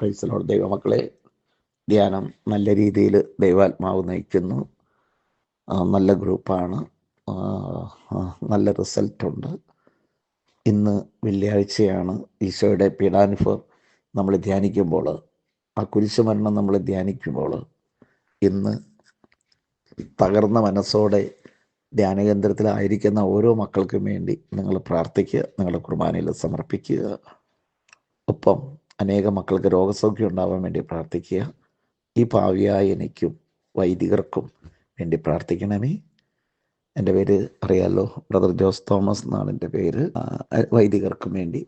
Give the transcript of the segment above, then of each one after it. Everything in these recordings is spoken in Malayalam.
പ്രൈസലോട് ദൈവമക്കളെ ധ്യാനം നല്ല രീതിയിൽ ദൈവാത്മാവ് നയിക്കുന്നു. നല്ല ഗ്രൂപ്പാണ്. നല്ല റിസൾട്ടുണ്ട് ഇന്ന് വെള്ളിയാഴ്ചയാണ് ഈശോയുടെ പീഡാനുഭവം നമ്മൾ ധ്യാനിക്കുമ്പോൾ. ആ കുരിശുമരണം നമ്മൾ ധ്യാനിക്കുമ്പോൾ ഇന്ന് തകർന്ന മനസ്സോടെ ധ്യാനകേന്ദ്രത്തിലായിരിക്കുന്ന ഓരോ മക്കൾക്കും വേണ്ടി നിങ്ങൾ പ്രാർത്ഥിക്കുക നിങ്ങളുടെ കുർബാനയിൽ സമർപ്പിക്കുക. ഒപ്പം അനേക മക്കൾക്ക് രോഗസൗഖ്യം ഉണ്ടാവാൻ വേണ്ടി പ്രാർത്ഥിക്കുക. ഈ ഭാവിയായ എനിക്കും വൈദികർക്കും വേണ്ടി പ്രാർത്ഥിക്കണമേ. എന്റെ പേര് അറിയാലോ ബ്രദർ ജോസ് തോമസ് എന്നാണ് എന്റെ പേര്. വൈദികർക്കും വേണ്ടി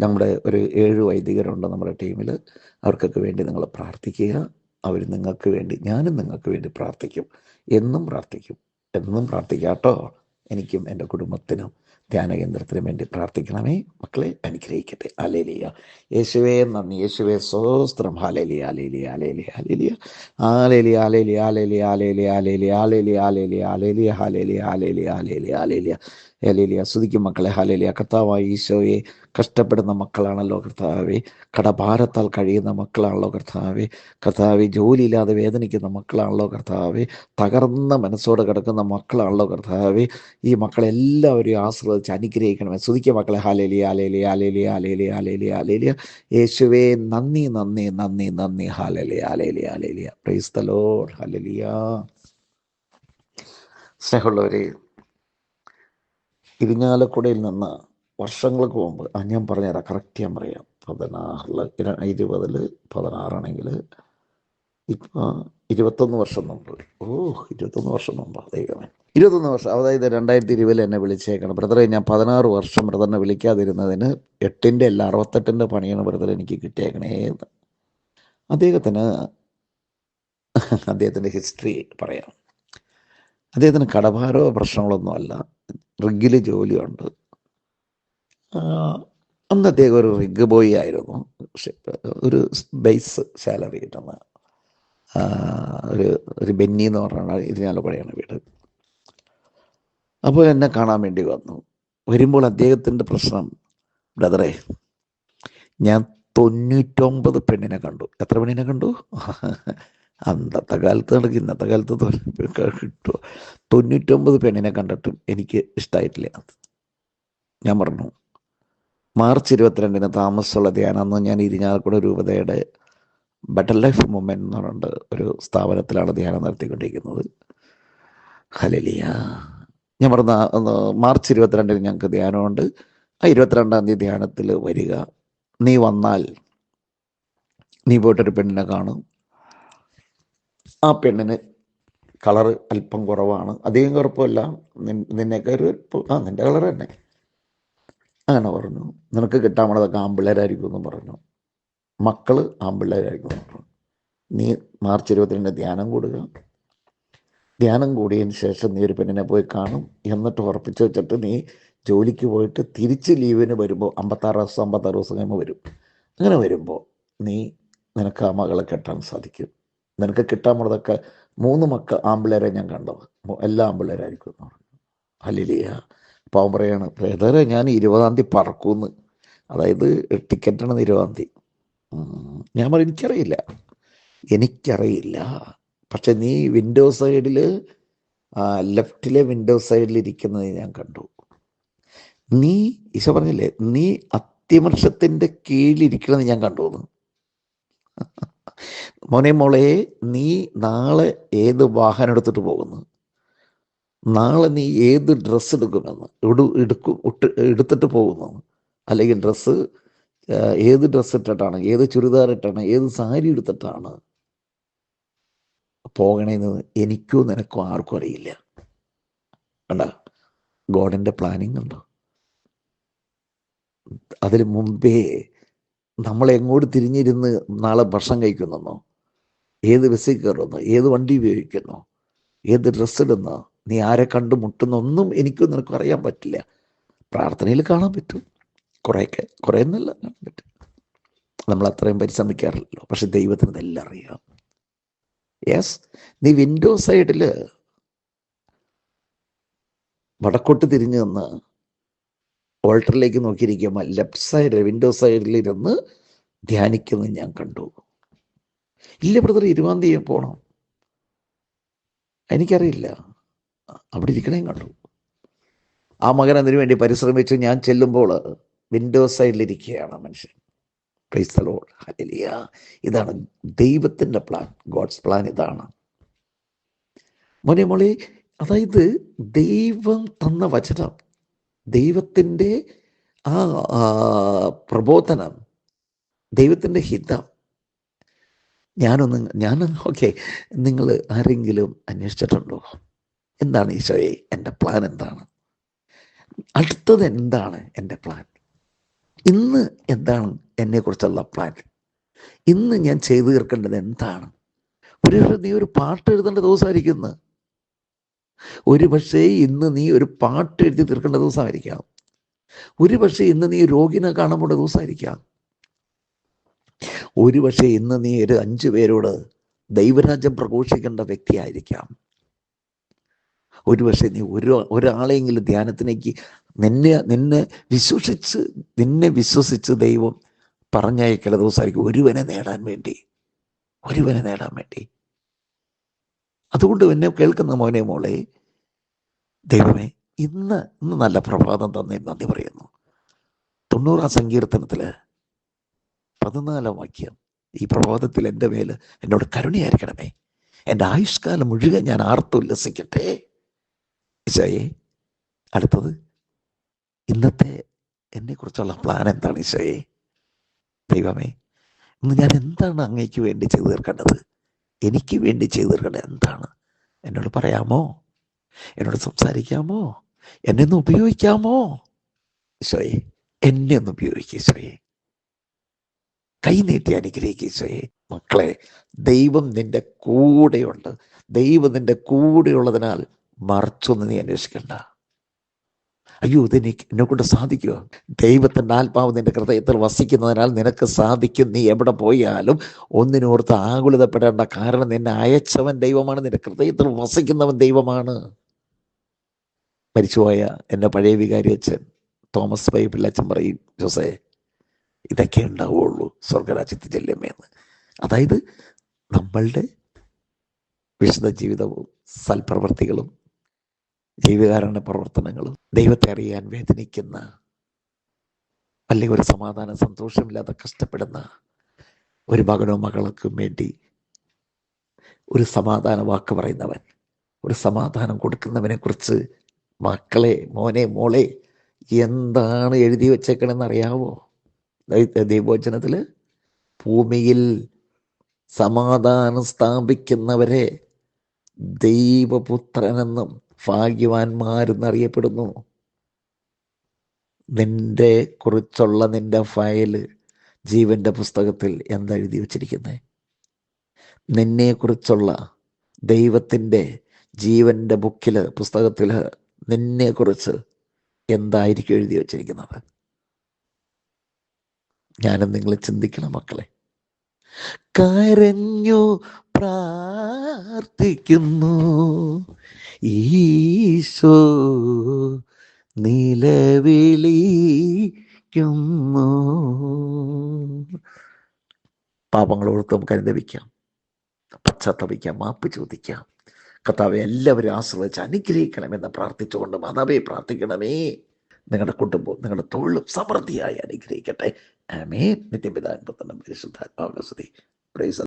നമ്മുടെ ഒരു ഏഴ് വൈദികരുണ്ട് നമ്മുടെ ടീമിൽ. അവർക്കൊക്കെ വേണ്ടി നിങ്ങൾ പ്രാർത്ഥിക്കുക. അവർ നിങ്ങൾക്ക് വേണ്ടി ഞാനും നിങ്ങൾക്ക് വേണ്ടി പ്രാർത്ഥിക്കും. എന്നും പ്രാർത്ഥിക്കും. എന്നും പ്രാർത്ഥിക്കാം കേട്ടോ. എനിക്കും എന്റെ കുടുംബത്തിനും ധ്യാന കേന്ദ്രത്തിന് വേണ്ടി പ്രാർത്ഥിക്കണമേ മക്കളെ അനുഗ്രഹിക്കട്ടെ അലേലിയ യേശുവേ നന്ദി യേശുവേ സ്വസ്ത്രം hallelujah അലേലിയ അലേലിയ അലേലിയ alleluia alleluia alleluia alleluia alleluia alleluia alleluia alleluia hallelujah alleluia alleluia alleluia hallelujah സ്തുതിക്കും മക്കളെ ഹാലേലിയ കർത്താവായ ഈശോയെ കഷ്ടപ്പെടുന്ന മക്കളാണല്ലോ കർത്താവെ കടഭാരത്താൽ കഴിയുന്ന മക്കളാണല്ലോ കർത്താവെ കർത്താവെ ജോലിയില്ലാതെ വേദനിക്കുന്ന മക്കളാണല്ലോ കർത്താവെ തകർന്ന മനസ്സോടെ കിടക്കുന്ന മക്കളാണല്ലോ കർത്താവെ ഈ മക്കളെല്ലാവരെയും ആശ്രയിച്ച് അനുഗ്രഹിക്കണമേ. സ്തുതിക്കുക മക്കളെ. ഹാലേലി ആലേലി ആലേലി ആലേലി ആലേലി ആലേലിയ യേശുവേ നന്ദി നന്ദി നന്ദി നന്ദി. ഹാലലി ആലേലി ആലേലിയ പ്രൈസ് ഹാലലിയ ഹാലേലിയ സ്നേഹമുള്ളവരെ ഇരിഞ്ഞാലക്കുടയിൽ നിന്ന് വർഷങ്ങൾക്ക് മുമ്പ് ആ ഞാൻ പറഞ്ഞുതരാം. കറക്റ്റ് ഞാൻ പറയാം. പതിനാറിൽ ഇരുപതിൽ പതിനാറാണെങ്കിൽ ഇപ്പം ഇരുപത്തൊന്ന് വർഷം മുമ്പ്. ഓ ഇരുപത്തൊന്ന് വർഷം മുമ്പ്. ദൈവമേ. ഇരുപത്തൊന്ന് വർഷം അതായത് രണ്ടായിരത്തി ഇരുപതിൽ എന്നെ വിളിച്ചേക്കണം. ബ്രദറെ ഞാൻ പതിനാറ് വർഷം ബ്രദറിനെ വിളിക്കാതിരുന്നതിന് എട്ടിന്റെ അല്ല അറുപത്തെട്ടിന്റെ പണിയാണ് ബ്രദർ എനിക്ക് കിട്ടിയേക്കണേ എന്ന്. അദ്ദേഹത്തിന് അദ്ദേഹത്തിന്റെ ഹിസ്റ്ററി പറയാം. അദ്ദേഹത്തിന് കടഭാരോ പ്രശ്നങ്ങളൊന്നുമല്ല റിഗിൽ ജോലിയുണ്ട്. അന്ന് അദ്ദേഹം ഒരു റിഗ് ബോയ് ആയിരുന്നു. ഒരു ബേസ് സാലറി കിട്ടുന്ന ഒരു ഒരു ബെന്നി എന്ന് പറഞ്ഞാൽ പഴയാണ് വീട്. അപ്പോൾ എന്നെ കാണാൻ വേണ്ടി വന്നു. വരുമ്പോൾ അദ്ദേഹത്തിന്റെ പ്രശ്നം ബ്രദറെ ഞാൻ തൊണ്ണൂറ്റൊമ്പത് പെണ്ണിനെ കണ്ടു. എത്ര പെണ്ണിനെ കണ്ടു? അന്നത്തെ കാലത്ത് നടക്കും ഇന്നത്തെ കാലത്ത് കിട്ടുമോ തൊണ്ണൂറ്റൊമ്പത് പെണ്ണിനെ കണ്ടിട്ടും എനിക്ക് ഇഷ്ടമായിട്ടില്ല ഞാൻ പറഞ്ഞു മാർച്ച് ഇരുപത്തിരണ്ടിന് താമസമുള്ള ധ്യാനം ഞാൻ ഇരിഞ്ഞാലക്കുട രൂപതയുടെ ബട്ടർ ലൈഫ് മൂവ്മെന്റ് എന്ന് പറഞ്ഞിട്ട് ഒരു സ്ഥാപനത്തിലാണ് ധ്യാനം നടത്തിക്കൊണ്ടിരിക്കുന്നത്. ഹലലിയ ഞാൻ പറഞ്ഞ മാർച്ച് ഇരുപത്തിരണ്ടിന് ഞങ്ങൾക്ക് ധ്യാനമുണ്ട്. ആ ഇരുപത്തിരണ്ടാം തീയതി ധ്യാനത്തിൽ വരിക. നീ വന്നാൽ നീ പോയിട്ടൊരു പെണ്ണിനെ കാണും. ആ പെണ്ണിന് കളറ് അല്പം കുറവാണ്. അധികം കുഴപ്പമില്ല. നിന്നെയൊക്കെ ഒരു ആ നിന്റെ കളർ തന്നെ. അങ്ങനെ പറഞ്ഞു. നിനക്ക് കിട്ടാൻ പോണതൊക്കെ ആമ്പിള്ളേരായിരിക്കും എന്ന് പറഞ്ഞു. മക്കൾ ആമ്പിള്ളേരായിരിക്കും പറഞ്ഞു. നീ മാർച്ച് ഇരുപത്തിരണ്ട് ധ്യാനം കൂടുക. ധ്യാനം കൂടിയതിന് ശേഷം നീ ഒരു പെണ്ണിനെ പോയി കാണും. എന്നിട്ട് ഉറപ്പിച്ചു വെച്ചിട്ട് നീ ജോലിക്ക് പോയിട്ട് തിരിച്ച് ലീവിന് വരുമ്പോൾ അമ്പത്താറ് ദിവസം അമ്പത്താറ് ദിവസം കഴിയുമ്പോൾ വരും. അങ്ങനെ വരുമ്പോൾ നീ നിനക്ക് ആ മകളെ കെട്ടാൻ സാധിക്കും. നിനക്ക് കിട്ടാമുള്ളതൊക്കെ മൂന്ന് മക്കൾ ആമ്പിളേരെ ഞാൻ കണ്ടത്. എല്ലാ ആമ്പിളേരായിരിക്കും എന്ന് പറഞ്ഞു. ഹലിലിയ അപ്പോൾ അവൻ പറയാണ് ബ്രദറെ ഞാൻ ഇരുപതാം തീയതി പറക്കൂന്ന്. അതായത് ടിക്കറ്റാണ് ഇരുപതാം തീയതി. ഞാൻ പറഞ്ഞു എനിക്കറിയില്ല. എനിക്കറിയില്ല. പക്ഷെ നീ വിൻഡോ സൈഡിൽ ലെഫ്റ്റിലെ വിൻഡോ സൈഡിൽ ഇരിക്കുന്നത് ഞാൻ കണ്ടു. നീ ഈശോ പറഞ്ഞില്ലേ നീ അത്യമർഷത്തിന്റെ കീഴിലിരിക്കണമെന്ന് ഞാൻ കണ്ടു. മോനെ മോളെ നീ നാളെ ഏത് വാഹനം എടുത്തിട്ട് പോകുന്നു? നാളെ നീ ഏത് ഡ്രസ്സ് എടുക്കുമെന്ന്? എടു എടുക്കും എടുത്തിട്ട് പോകുന്നു? അല്ലെങ്കിൽ ഡ്രസ്സ് ഏത് ഡ്രസ്സ് ഇട്ടിട്ടാണ് ഏത് ചുരിദാർ ഇട്ടാണ് ഏത് സാരി എടുത്തിട്ടാണ് പോകണേന്ന് എനിക്കോ നിനക്കോ ആർക്കും അറിയില്ല. കണ്ട? ഗോഡിന്റെ പ്ലാനിങ് ഉണ്ടോ അതിന് മുമ്പേ നമ്മൾ എങ്ങോട്ട് തിരിഞ്ഞിരുന്ന് നാളെ ഭക്ഷണം കഴിക്കുന്നെന്നോ? ഏത് ബസ്സിൽ കയറുന്നു? ഏത് വണ്ടി ഉപയോഗിക്കുന്നു? ഏത് ഡ്രസ്സ് ഇടുന്നു? നീ ആരെ കണ്ടു മുട്ടുന്നൊന്നും എനിക്കും നിനക്കും അറിയാൻ പറ്റില്ല. പ്രാർത്ഥനയിൽ കാണാൻ പറ്റും. കുറേയൊക്കെ കുറേ എന്നല്ല കാണാൻ പറ്റും. നമ്മൾ അത്രയും പരിശ്രമിക്കാറില്ലല്ലോ. പക്ഷെ ദൈവത്തിന് ഇതെല്ലാം അറിയാം. യെസ് നീ വിൻഡോ സൈഡിൽ വടക്കോട്ട് തിരിഞ്ഞു നിന്ന് ഓൾട്ടറിലേക്ക് നോക്കിയിരിക്കുമ്പോൾ ലെഫ്റ്റ് സൈഡ് വിൻഡോ സൈഡിലിരുന്ന് ധ്യാനിക്കുന്നത് ഞാൻ കണ്ടു. ഇല്ല ബ്രദർ ഇരുപതാം തീയതി പോകണം എനിക്കറിയില്ല. അവിടെ ഇരിക്കണേം കണ്ടു. ആ മകൻ അതിനു വേണ്ടി പരിശ്രമിച്ച് ഞാൻ ചെല്ലുമ്പോൾ വിൻഡോ സൈഡിലിരിക്കുകയാണ് മനുഷ്യൻ. പ്രൈസ് ദ ലോർഡ് ഹല്ലേലൂയ ഇതാണ് ദൈവത്തിന്റെ പ്ലാൻ ഗോഡ്സ് പ്ലാൻ ഇതാണ്. മോനെ അതായത് ദൈവം തന്ന വചനം ദൈവത്തിന്റെ ആ, പ്രബോധനം ദൈവത്തിന്റെ ഹിതം. ഞാനൊന്ന് ഞാൻ ഓക്കെ നിങ്ങൾ ആരെങ്കിലും അന്വേഷിച്ചിട്ടുണ്ടോ? എന്താണ് ഈശോയെ? എന്റെ പ്ലാൻ എന്താണ്? അടുത്തത് എന്താണ് എന്റെ പ്ലാൻ ഇന്ന് എന്താണ് എന്നെക്കുറിച്ചുള്ള പ്ലാൻ ഇന്ന് ഞാൻ ചെയ്തു തീർക്കേണ്ടത് എന്താണ്? ഒരു നീ ഒരു പാട്ട് എഴുതേണ്ട ദിവസമായിരിക്കുന്ന ഒരു പക്ഷേ ഇന്ന് നീ ഒരു പാട്ട് എഴുതി തീർക്കേണ്ട ദിവസമായിരിക്കാം. ഒരു പക്ഷേ ഇന്ന് നീ രോഗിനെ കാണാൻ പോണ്ട ദിവസമായിരിക്കാം. ഒരു പക്ഷേ ഇന്ന് നീ ഒരു അഞ്ചു പേരോട് ദൈവരാജ്യം പ്രഘോഷിക്കേണ്ട വ്യക്തിയായിരിക്കാം. ഒരു പക്ഷേ നീ ഒരു ഒരാളെങ്കിലും ധ്യാനത്തിലേക്ക് നിന്നെ നിന്നെ വിശ്വസിച്ച് നിന്നെ വിശ്വസിച്ച് ദൈവം പറഞ്ഞയക്കേണ്ട ദിവസമായിരിക്കും ഒരുവനെ നേടാൻ വേണ്ടി. ഒരുവനെ നേടാൻ വേണ്ടി. അതുകൊണ്ട് എന്നെ കേൾക്കുന്ന മോനെ മോളെ ദൈവമേ ഇന്ന് ഇന്ന് നല്ല പ്രഭാതം തന്നെ നന്ദി പറയുന്നു. തൊണ്ണൂറാം സങ്കീർത്തനത്തിൽ പതിനാലാം വാക്യം ഈ പ്രഭാതത്തിൽ എന്റെ മേൽ എന്നോട് കരുണയായിരിക്കണമേ. എന്റെ ആയുഷ്കാലം മുഴുവൻ ഞാൻ ആർത്തുല്ലസിക്കട്ടെ. ഈശോയെ അടുത്തത് ഇന്നത്തെ എന്നെക്കുറിച്ചുള്ള പ്ലാൻ എന്താണ് ഈശോയെ? ദൈവമേ ഇന്ന് ഞാൻ എന്താണ് അങ്ങേക്ക് വേണ്ടി ചെയ്തു തീർക്കേണ്ടത്? എനിക്ക് വേണ്ടി ചെയ്തു തീർക്കേണ്ടത് എന്താണ്? എന്നോട് പറയാമോ? എന്നോട് സംസാരിക്കാമോ? എന്നെ ഒന്ന് ഉപയോഗിക്കാമോ? ഈശോയെ എന്നെ ഒന്ന് ഉപയോഗിക്കുക ഈശോയെ. കൈ നീട്ടി അനുഗ്രഹിക്കുക ഈശോയെ. മക്കളെ ദൈവം നിന്റെ കൂടെയുണ്ട്. ദൈവം നിന്റെ കൂടെയുള്ളതിനാൽ മറച്ചൊന്നും നീ അന്വേഷിക്കണ്ട. അയ്യോ ഇതെനിക്ക് എന്നെ കൊണ്ട് സാധിക്കുമോ ദൈവത്തിന്റെ ആത്മാവ് നിന്റെ ഹൃദയത്തിൽ വസിക്കുന്നതിനാൽ നിനക്ക് സാധിക്കും. നീ എവിടെ പോയാലും ഒന്നിനോർത്ത് ആകുലതപ്പെടേണ്ട കാരണം നിന്നെ അയച്ചവൻ ദൈവമാണ്. നിന്റെ ഹൃദയത്തിൽ വസിക്കുന്നവൻ ദൈവമാണ്. മരിച്ചുപോയ എന്റെ പഴയ വികാരി അച്ഛൻ തോമസ് ബൈബിൾ അച്ഛൻ പറയും ജോസേ ഇതൊക്കെ ഉണ്ടാവുള്ളൂ സ്വർഗരാജ്യത്ത് ചെല്ലുമെന്ന്. അതായത് നമ്മളുടെ വിശുദ്ധ ജീവിതവും സൽപ്രവർത്തികളും ജീവകാരുണ്യ പ്രവർത്തനങ്ങൾ ദൈവത്തെ അറിയാൻ വേദനിക്കുന്ന അല്ലെങ്കിൽ ഒരു സമാധാന സന്തോഷമില്ലാതെ കഷ്ടപ്പെടുന്ന ഒരു മകനോ മകൾക്കും വേണ്ടി ഒരു സമാധാന വാക്ക് പറയുന്നവൻ ഒരു സമാധാനം കൊടുക്കുന്നവനെ കുറിച്ച് മക്കളെ മോനെ മോളെ എന്താണ് എഴുതി വെച്ചേക്കണമെന്ന് അറിയാവോ? ദൈവോചനത്തിൽ ഭൂമിയിൽ സമാധാനം സ്ഥാപിക്കുന്നവരെ ദൈവപുത്രനെന്നും ഭാഗ്യവാന്മാരെന്നറിയപ്പെടുന്നു. നിന്റെ കുറിച്ചുള്ള നിന്റെ ഫയൽ ജീവന്റെ പുസ്തകത്തിൽ എന്താ എഴുതി വച്ചിരിക്കുന്നത് നിന്നെ കുറിച്ചുള്ള ദൈവത്തിന്റെ ജീവന്റെ ബുക്കിൽ പുസ്തകത്തിൽ നിന്നെക്കുറിച്ച് എന്തായിരിക്കും എഴുതി വച്ചിരിക്കുന്നത്? ഞാനും നിങ്ങൾ ചിന്തിക്കണം മക്കളെ. കരഞ്ഞു പ്രാർത്ഥിക്കുന്നു. ഈശോ നിലവിളിക്കുന്നു. പാപങ്ങളോർത്ത് നമുക്ക് അനുദവിക്കാം പശ്ചാത്തപിക്കാം മാപ്പ് ചോദിക്കാം. കർത്താവെ എല്ലാവരും ആശ്രയിച്ച് അനുഗ്രഹിക്കണമെന്ന് പ്രാർത്ഥിച്ചുകൊണ്ട് മാതാവേ പ്രാർത്ഥിക്കണമേ. നിങ്ങളുടെ കുടുംബവും നിങ്ങളുടെ തൊഴിലും സമൃദ്ധിയായി അനുഗ്രഹിക്കട്ടെ. ആമേ നിത്യപിതാൻ പുത്രനും പരിശുദ്ധാത്മാവിനെ സ്തുതി. പ്രൈസ്